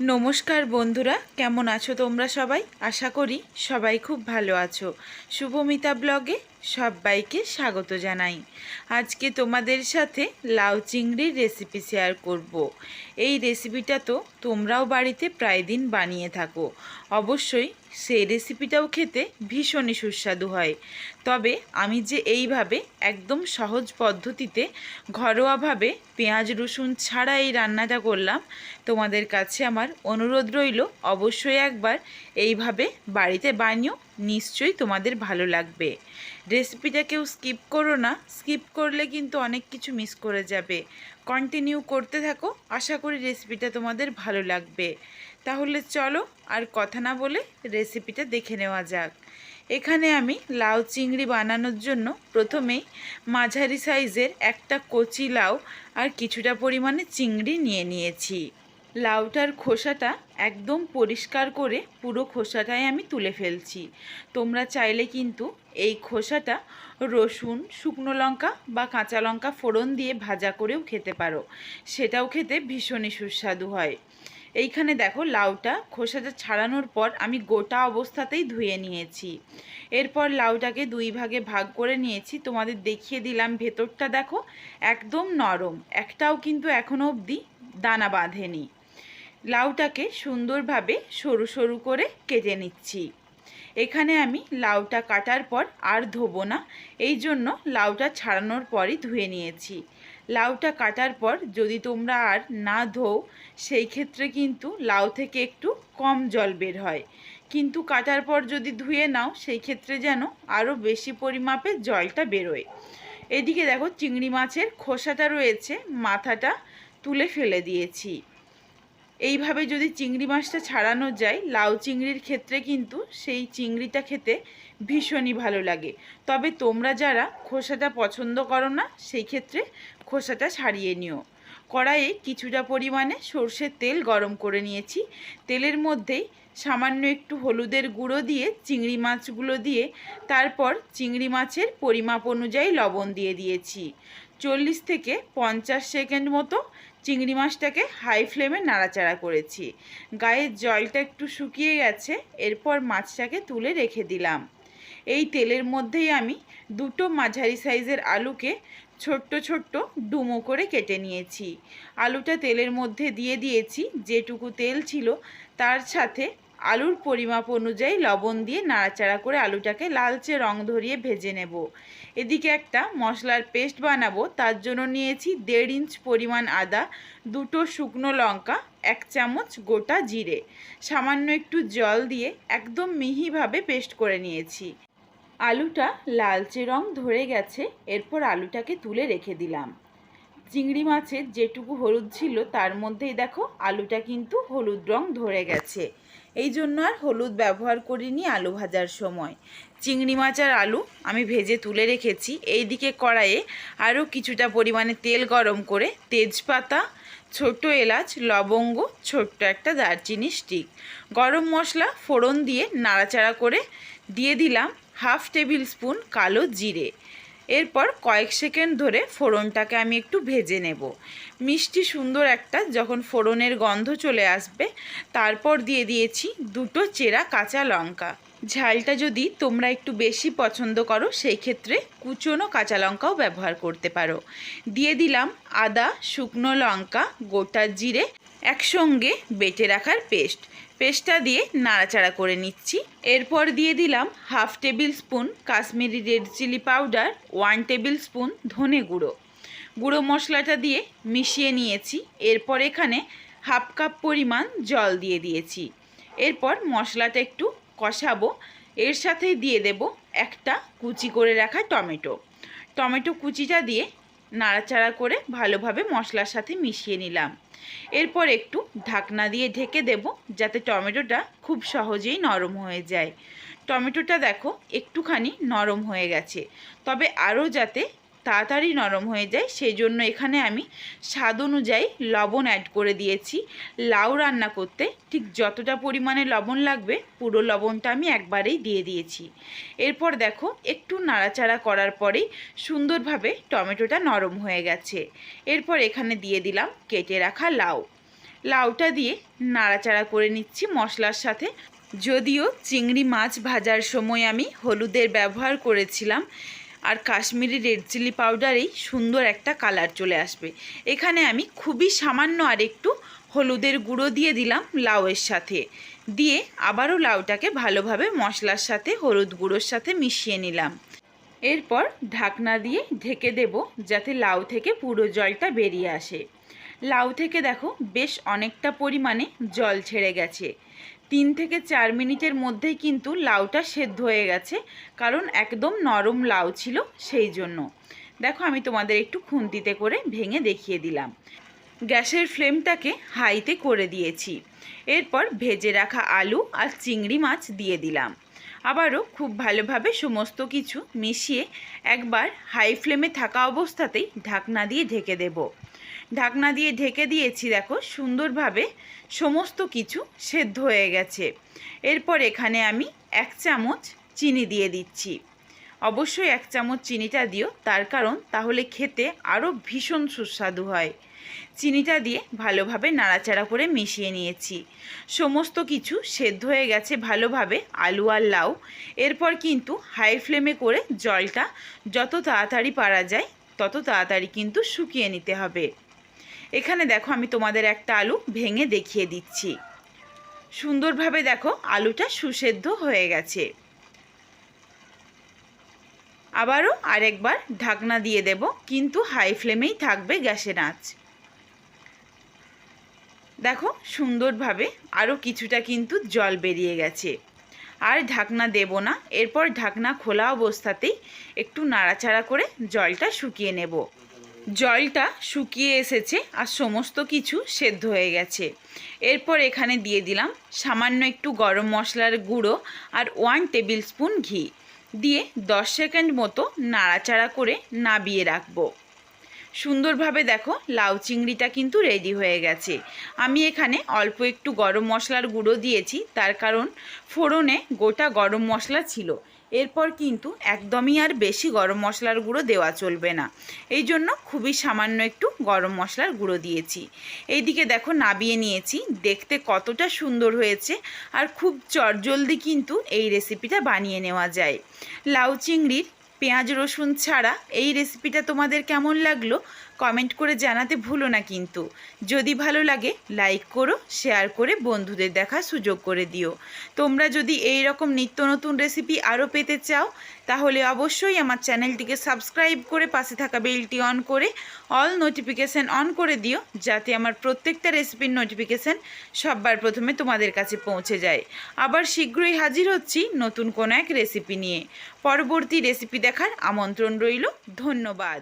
নমস্কার বন্ধুরা কেমন আছো তোমরা সবাই? আশা করি সবাই খুব ভালো আছো। শুভমিতা ব্লগে সবাইকে স্বাগত জানাই। আজকে তোমাদের সাথে লাউ চিংড়ির রেসিপি শেয়ার করব। এই রেসিপিটা তো তোমরাও বাড়িতে প্রায় দিন বানিয়ে থাকো। অবশ্যই সেই রেসিপিটাও খেতে ভীষণই সুস্বাদু হয়। তবে আমি যে এইভাবে একদম সহজ পদ্ধতিতে ঘরোয়াভাবে পেঁয়াজ, রসুন ছাড়া এই রান্নাটা করলাম, তোমাদের কাছে আমার অনুরোধ রইল অবশ্যই একবার এইভাবে বাড়িতে বানিও। নিশ্চয়ই তোমাদের ভালো লাগবে। রেসিপিটা কেউ স্কিপ করো না। স্কিপ করলে কিন্তু অনেক কিছু মিস করে যাবে। কন্টিনিউ করতে থাকো। আশা করি রেসিপিটা তোমাদের ভালো লাগবে। তাহলে চলো আর কথা না বলে রেসিপিটা দেখে নেওয়া যাক। এখানে আমি লাউ চিংড়ি বানানোর জন্য প্রথমেই মাঝারি সাইজের একটা কচি লাউ আর কিছুটা পরিমাণে চিংড়ি নিয়ে নিয়েছি। লাউটার খোসাটা একদম পরিষ্কার করে পুরো খোসাটাই আমি তুলে ফেলছি। তোমরা চাইলে কিন্তু এই খোসাটা রসুন, শুকনো লঙ্কা বা কাঁচা লঙ্কা ফোড়ন দিয়ে ভাজা করেও খেতে পারো। সেটাও খেতে ভীষণই সুস্বাদু হয়। এইখানে দেখো লাউটা খোসাটা ছাড়ানোর পর আমি গোটা অবস্থাতেই ধুয়ে নিয়েছি। এরপর লাউটাকে দুই ভাগে ভাগ করে নিয়েছি। তোমাদের দেখিয়ে দিলাম ভেতরটা দেখো, একদম নরম। একটাও কিন্তু এখনও অবধি দানা বাঁধেনি। লাউটাকে সুন্দরভাবে সরু সরু করে কেটে নিচ্ছি। এখানে আমি লাউটা কাটার পর আর ধোবো না। এই জন্য লাউটা ছাড়ানোর পরই ধুয়ে নিয়েছি। লাউটা কাটার পর যদি তোমরা আর না ধোও, সেই ক্ষেত্রে কিন্তু লাউ থেকে একটু কম জল বের হয়। কিন্তু কাটার পর যদি ধুয়ে নাও, সেই ক্ষেত্রে যেন আরও বেশি পরিমাপে জলটা বেরোয়। এদিকে দেখো চিংড়ি মাছের খোসাটা রয়েছে, মাথাটা তুলে ফেলে দিয়েছি। এইভাবে যদি চিংড়ি মাছটা ছাড়ানো যায়, লাউ চিংড়ির ক্ষেত্রে কিন্তু সেই চিংড়িটা খেতে ভীষণই ভালো লাগে। তবে তোমরা যারা খোসাটা পছন্দ করো না, সেই ক্ষেত্রে খোসাটা ছাড়িয়ে নিও। কড়াইয়ে কিছুটা পরিমাণে সর্ষের তেল গরম করে নিয়েছি। তেলের মধ্যেই সামান্য একটু হলুদের গুঁড়ো দিয়ে চিংড়ি মাছগুলো দিয়ে তারপর চিংড়ি মাছের পরিমাপ অনুযায়ী লবণ দিয়ে দিয়েছি। চল্লিশ থেকে পঞ্চাশ সেকেন্ড মতো চিংড়ি মাছটাকে হাই ফ্লেমে নাড়াচাড়া করেছি। গায়ের জলটা একটু শুকিয়ে গেছে, এরপর মাছটাকে তুলে রেখে দিলাম। এই তেলের মধ্যেই আমি দুটো মাঝারি সাইজের আলুকে ছোট্ট ছোট্ট ডুমো করে কেটে নিয়েছি। আলুটা তেলের মধ্যে দিয়ে দিয়েছি, যেটুকু তেল ছিল তার সাথে আলুর পরিমাপ অনুযায়ী লবণ দিয়ে নাড়াচাড়া করে আলুটাকে লালচে রং ধরিয়ে ভেজে নেব। এদিকে একটা মশলার পেস্ট বানাবো, তার জন্য নিয়েছি দেড় ইঞ্চ পরিমাণ আদা, দুটো শুকনো লঙ্কা, এক চামচ গোটা জিরে। সামান্য একটু জল দিয়ে একদম মিহিভাবে পেস্ট করে নিয়েছি। আলুটা লালচে রং ধরে গেছে, এরপর আলুটাকে তুলে রেখে দিলাম। চিংড়ি মাছের যেটুকু হলুদ ছিল, তার মধ্যেই দেখো আলুটা কিন্তু হলুদ রং ধরে গেছে। এই জন্য আর হলুদ ব্যবহার করিনি আলু ভাজার সময়। চিংড়ি মাছ আর আলু আমি ভেজে তুলে রেখেছি। এই দিকে কড়াইয়ে আরও কিছুটা পরিমাণে তেল গরম করে তেজপাতা ছোট এলাচ, লবঙ্গ, ছোট্ট একটা দারচিনি স্টিক গরম মশলা ফোড়ন দিয়ে নাড়াচাড়া করে দিয়ে দিলাম হাফ টেবিল স্পুন কালো জিরে। এরপর কয়েক সেকেন্ড ধরে ফোড়নটাকে আমি একটু ভেজে নেব। মিষ্টি সুন্দর একটা যখন ফোড়নের গন্ধ চলে আসবে, তারপর দিয়ে দিয়েছি দুটো চেরা কাঁচা লঙ্কা। ঝালটা যদি তোমরা একটু বেশি পছন্দ করো, সেই ক্ষেত্রে কুচনো কাঁচা লঙ্কাও ব্যবহার করতে পারো। দিয়ে দিলাম আদা, শুকনো লঙ্কা, গোটা জিরে একসঙ্গে বেটে রাখার পেস্ট। পেস্টটা দিয়ে নাড়াচাড়া করে নিচ্ছি। এরপর দিয়ে দিলাম half tablespoon Kashmiri red chilli powder, one tablespoon ধনে গুঁড়ো। গুঁড়ো মশলাটা দিয়ে মিশিয়ে নিয়েছি। এরপর এখানে হাফ কাপ পরিমাণ জল দিয়ে দিয়েছি। এরপর মশলাটা একটু কষাবো। এর সাথেই দিয়ে দেব একটা কুচি করে রাখা টমেটো। টমেটো কুচিটা দিয়ে নাড়াচাড়া করে ভালোভাবে মশলার সাথে মিশিয়ে নিলাম। এরপর একটু ঢাকনা দিয়ে ঢেকে দেব যাতে টমেটোটা খুব সহজেই নরম হয়ে যায়। টমেটোটা দেখো একটুখানি নরম হয়ে গেছে। তবে আরও যাতে তাড়াতাড়ি নরম হয়ে যায়। সেই জন্য এখানে আমি স্বাদ অনুযায়ী লবণ অ্যাড করে দিয়েছি। লাউ রান্না করতে ঠিক যতটা পরিমাণে লবণ লাগবে, পুরো লবণটা আমি একবারেই দিয়ে দিয়েছি। এরপর দেখো একটু নাড়াচাড়া করার পরেই সুন্দরভাবে টমেটোটা নরম হয়ে গেছে। এরপর এখানে দিয়ে দিলাম কেটে রাখা লাউ। লাউটা দিয়ে নাড়াচাড়া করে নিচ্ছি মশলার সাথে। যদিও চিংড়ি মাছ ভাজার সময় আমি হলুদের ব্যবহার করেছিলাম আর কাশ্মীরি রেড চিলি পাউডারেই সুন্দর একটা কালার চলে আসবে। এখানে আমি খুবই সামান্য আর একটু হলুদের গুঁড়ো দিয়ে দিলাম লাউয়ের সাথে। দিয়ে আবারও লাউটাকে ভালোভাবে মশলার সাথে, হলুদ গুঁড়োর সাথে মিশিয়ে নিলাম। এরপর ঢাকনা দিয়ে ঢেকে দেব যাতে লাউ থেকে পুরো জলটা বেরিয়ে আসে। লাউ থেকে দেখো বেশ অনেকটা পরিমাণে জল ছেড়ে গেছে। তিন থেকে চার মিনিটের মধ্যেই কিন্তু লাউটা সেদ্ধ হয়ে গেছে, কারণ একদম নরম লাউ ছিল সেই জন্য। দেখো, আমি তোমাদের একটু খুন্তিতে করে ভেঙে দেখিয়ে দিলাম। গ্যাসের ফ্লেমটাকে হাইতে করে দিয়েছি। এরপর ভেজে রাখা আলু আর চিংড়ি মাছ দিয়ে দিলাম। আবারও খুব ভালোভাবে সমস্ত কিছু মিশিয়ে একবার হাই ফ্লেমে থাকা অবস্থাতেই ঢাকনা দিয়ে ঢেকে দেব। ঢাকনা দিয়ে ঢেকে দিয়েছি, দেখো, সুন্দরভাবে সমস্ত কিছু সেদ্ধ হয়ে গেছে। এরপর এখানে আমি এক চামচ চিনি দিয়ে দিচ্ছি। অবশ্যই এক চামচ চিনিটা দিও, তার কারণ তাহলে খেতে আরও ভীষণ সুস্বাদু হয়। চিনিটা দিয়ে ভালোভাবে নাড়াচাড়া করে মিশিয়ে নিয়েছি। সমস্ত কিছু সেদ্ধ হয়ে গেছে ভালোভাবে, আলু আর লাউ। এরপর কিন্তু হাই ফ্লেমে করে জলটা যত তাড়াতাড়ি পারা যায়, তত তাড়াতাড়ি কিন্তু শুকিয়ে নিতে হবে। এখানে দেখো আমি তোমাদের একটা আলু ভেঙে দেখিয়ে দিচ্ছি। সুন্দরভাবে দেখো আলুটা সুসেদ্ধ হয়ে গেছে। আবারও আরেকবার ঢাকনা দিয়ে দেব, কিন্তু হাই ফ্লেমেই থাকবে গ্যাসের আঁচ। দেখো সুন্দরভাবে আরও কিছুটা কিন্তু জল বেরিয়ে গেছে। আর ঢাকনা দেব না, এরপর ঢাকনা খোলা অবস্থাতেই একটু নাড়াচাড়া করে জলটা শুকিয়ে নেব। জলটা শুকিয়ে এসেছে আর সমস্ত কিছু সেদ্ধ হয়ে গেছে। এরপর এখানে দিয়ে দিলাম সামান্য একটু গরম মশলার গুঁড়ো আর ওয়ান টেবিল স্পুন ঘি। দিয়ে দশ সেকেন্ড মতো নাড়াচাড়া করে নাবিয়ে রাখব। সুন্দরভাবে দেখো লাউ চিংড়িটা কিন্তু রেডি হয়ে গেছে। আমি এখানে অল্প একটু গরম মশলার গুঁড়ো দিয়েছি, তার কারণ ফোড়নে গোটা গরম মশলা ছিল। এরপর কিন্তু একদমই আর বেশি গরম মশলার গুঁড়ো দেওয়া চলবে না। এই জন্য খুবই সামান্য একটু গরম মশলার গুঁড়ো দিয়েছি। এইদিকে দেখো নাবিয়ে নিয়েছি, দেখতে কতটা সুন্দর হয়েছে আর খুব চটজলদি কিন্তু এই রেসিপিটা বানিয়ে নেওয়া যায়। লাউ চিংড়ির পেঁয়াজ রসুন ছাড়া এই রেসিপিটা তোমাদের কেমন লাগল? কমেন্ট করে জানাতে ভুলো না কিন্তু। যদি ভালো লাগে, লাইক করো, শেয়ার করে বন্ধুদের দেখার সুযোগ করে দিও। তোমরা যদি এই রকম নিত্য নতুন রেসিপি আরও পেতে চাও, তাহলে অবশ্যই আমার চ্যানেলটিকে সাবস্ক্রাইব করে পাশে থাকা বেলটি অন করে অল নোটিফিকেশান অন করে দিও, যাতে আমার প্রত্যেকটা রেসিপির নোটিফিকেশান সববার প্রথমে তোমাদের কাছে পৌঁছে যায়। আবার শীঘ্রই হাজির হচ্ছি নতুন কোনো এক রেসিপি নিয়ে। পরবর্তী রেসিপি দেখার আমন্ত্রণ রইল। ধন্যবাদ।